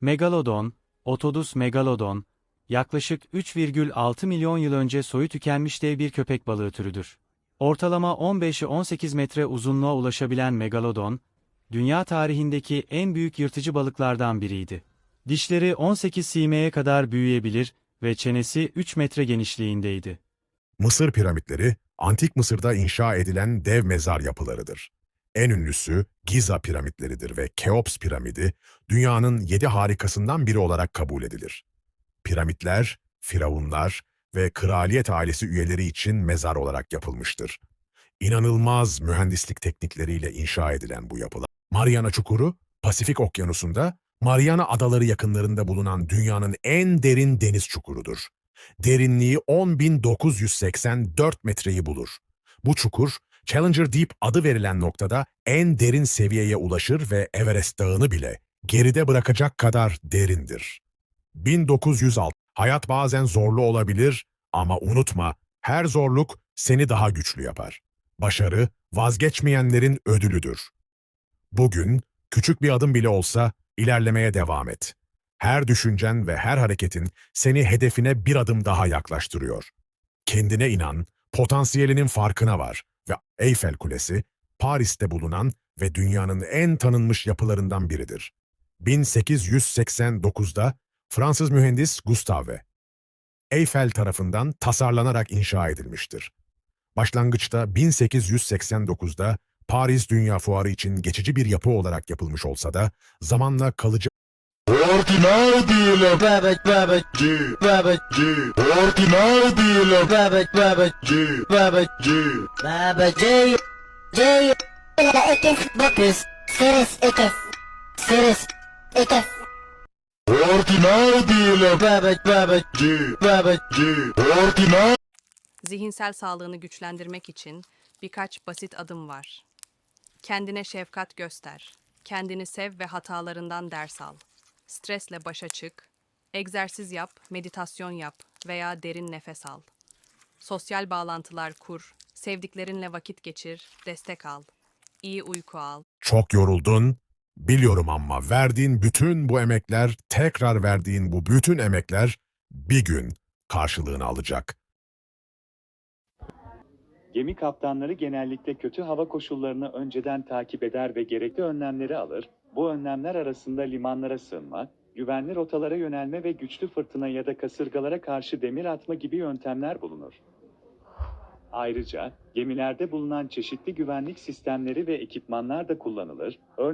Megalodon, Otodus megalodon, yaklaşık 3,6 milyon yıl önce soyu tükenmiş dev bir köpek balığı türüdür. Ortalama 15-18 metre uzunluğa ulaşabilen megalodon, dünya tarihindeki en büyük yırtıcı balıklardan biriydi. Dişleri 18 simeye kadar büyüyebilir ve çenesi 3 metre genişliğindeydi. Mısır piramitleri, Antik Mısır'da inşa edilen dev mezar yapılarıdır. En ünlüsü Giza piramitleridir ve Keops piramidi, dünyanın yedi harikasından biri olarak kabul edilir. Piramitler, firavunlar ve kraliyet ailesi üyeleri için mezar olarak yapılmıştır. İnanılmaz mühendislik teknikleriyle inşa edilen bu yapılar, Mariana Çukuru, Pasifik Okyanusu'nda, Mariana Adaları yakınlarında bulunan dünyanın en derin deniz çukurudur. Derinliği 10.984 metreyi bulur. Bu çukur, Challenger Deep adı verilen noktada en derin seviyeye ulaşır ve Everest Dağı'nı bile geride bırakacak kadar derindir. 1906 Hayat bazen zorlu olabilir ama unutma, her zorluk seni daha güçlü yapar. Başarı, vazgeçmeyenlerin ödülüdür. Bugün, küçük bir adım bile olsa ilerlemeye devam et. Her düşüncen ve her hareketin seni hedefine bir adım daha yaklaştırıyor. Kendine inan, potansiyelinin farkına var Eyfel Kulesi, Paris'te bulunan ve dünyanın en tanınmış yapılarından biridir. 1889'da Fransız mühendis Gustave Eiffel tarafından tasarlanarak inşa edilmiştir. Başlangıçta 1889'da Paris Dünya Fuarı için geçici bir yapı olarak yapılmış olsa da zamanla kalıcı Zihinsel sağlığını güçlendirmek için birkaç basit adım var. Kendine şefkat göster. Kendini sev ve hatalarından ders al. Stresle başa çık. Egzersiz yap, meditasyon yap veya derin nefes al. Sosyal bağlantılar kur. Sevdiklerinle vakit geçir, destek al. İyi uyku al. Çok yoruldun. Biliyorum ama verdiğin bütün bu emekler, tekrar verdiğin bu bütün emekler bir gün karşılığını alacak. Gemi kaptanları genellikle kötü hava koşullarını önceden takip eder ve gerekli önlemleri alır. Bu önlemler arasında limanlara sığınma, güvenli rotalara yönelme ve güçlü fırtına ya da kasırgalara karşı demir atma gibi yöntemler bulunur. Ayrıca gemilerde bulunan çeşitli güvenlik sistemleri ve ekipmanlar da kullanılır. Örneğin